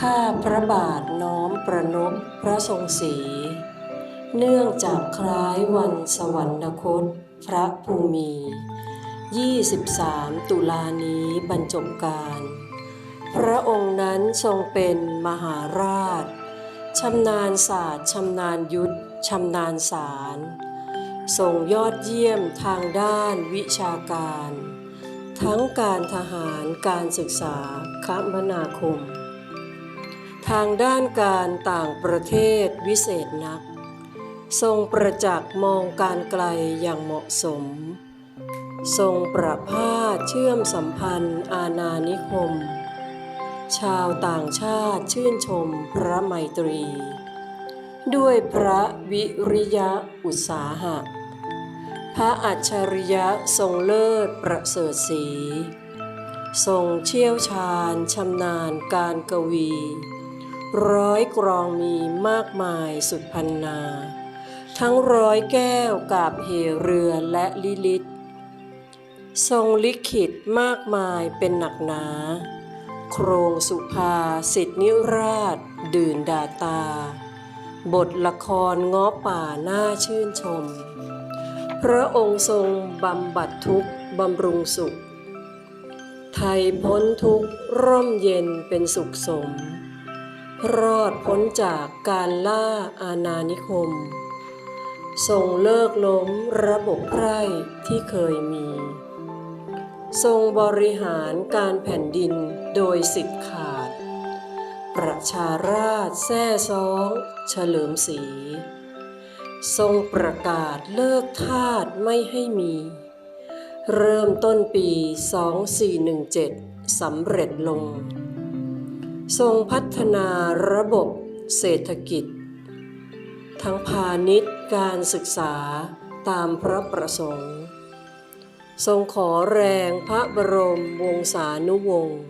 ข้าพระบาทน้อมประนบพระทรงศรีเนื่องจากคล้ายวันสวรรคต พระภูมิ 23 ตุลานี้บรรจบการ พระองค์นั้นทรงเป็นมหาราชชำนาญศาสตร์ชำนาญยุทธชำนาญสารทรงยอดเยี่ยมทางด้านวิชาการ ทั้งการทหารการศึกษาคมนาคม ทางด้านการต่างประเทศวิเศษนัก ทรงประจักษ์มองการไกลอย่างเหมาะสม ทรงประพาสเชื่อมสัมพันธ์อาณานิคม ชาวต่างชาติชื่นชมพระไมตรี ด้วยพระวิริยะอุตสาหะ พระอัจฉริยะทรงเลิศประเสริฐสีทรงเชี่ยวชาญชำนาญการกวี ร้อยกรองมีมากมายสุดพันนา ทั้งร้อยแก้วกาบเหเรือและลิลิต ทรงลิขิตมากมายเป็นหนักหนา โครงสุภาสิทธินิราช ดื่นดาตา บทละครง้อป่าน่าชื่นชม พระองค์ทรงบำบัดทุกข์บำรุงสุข ไทยพ้นทุกข์ร่มเย็นเป็นสุขสม รอดพ้นจากการล่าอาณานิคม ทรงเลิกล้มระบบไพร่ที่เคยมี ทรงบริหารการแผ่นดินโดยสิทธิ์ขาด ประชาราชแท้ซ้อง เฉลิมศรีทรงประกาศเลิกทาสไม่ให้มี เริ่มต้นปี 2417 สำเร็จลง ทรงพัฒนาระบบเศรษฐกิจ ทั้งพาณิชย์การศึกษาตามพระประสงค์ ทรงขอแรงพระบรมวงศานุวงศ์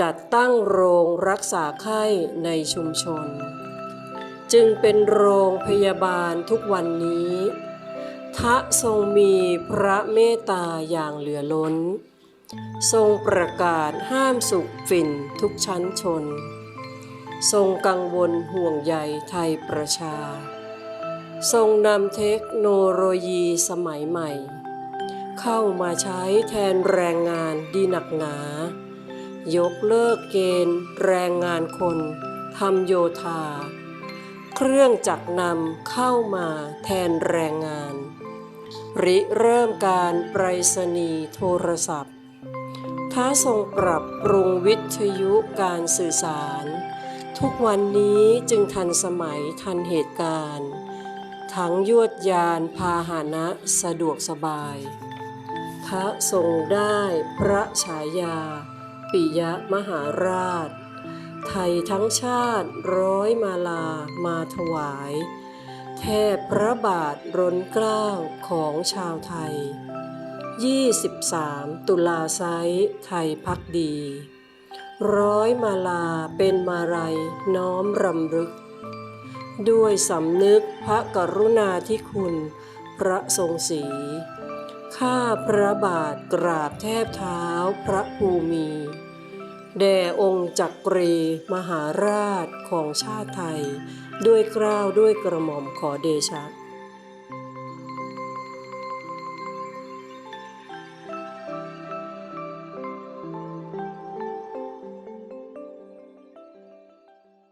จัดตั้งโรงรักษาไข้ในชุมชน จึงเป็นโรงพยาบาลทุกวันนี้ ทะทรงมีพระเมตตาอย่างเหลือล้น ทรงประกาศห้ามสุขฝิ่นทุกชั้นชน ทรงกังวลห่วงใยไทยประชา ทรงนำเทคโนโลยีสมัยใหม่ เข้ามาใช้แทนแรงงานดีหนักหนา ยกเลิกเกณฑ์แรงงานคนทำโยธา เครื่องจักรนำเข้ามาแทนแรงงาน ริเริ่มการไปรษณีย์โทรศัพท์ ท้าทรงปรับปรุงวิทยุการสื่อสาร ทุกวันนี้จึงทันสมัยทันเหตุการณ์ ทั้งยวดยานพาหนะสะดวกสบายทะทรงได้พระฉายา ปิยมหาราช ไทยทั้งชาติร้อยมาลามาถวาย แทบพระบาทร้นเกล้าของชาวไทย 23 ตุลาไซไทยพักดี ร้อยมาลาเป็นมาลัยน้อมรำลึก ด้วยสำนึกพระกรุณาธิคุณ พระทรงศรีข้าพระบาทกราบแทบเท้าพระภูมิ แด่องค์จักรีมหาราชของชาติไทย ด้วยกล้าวด้วยกระหม่อมขอเดชะ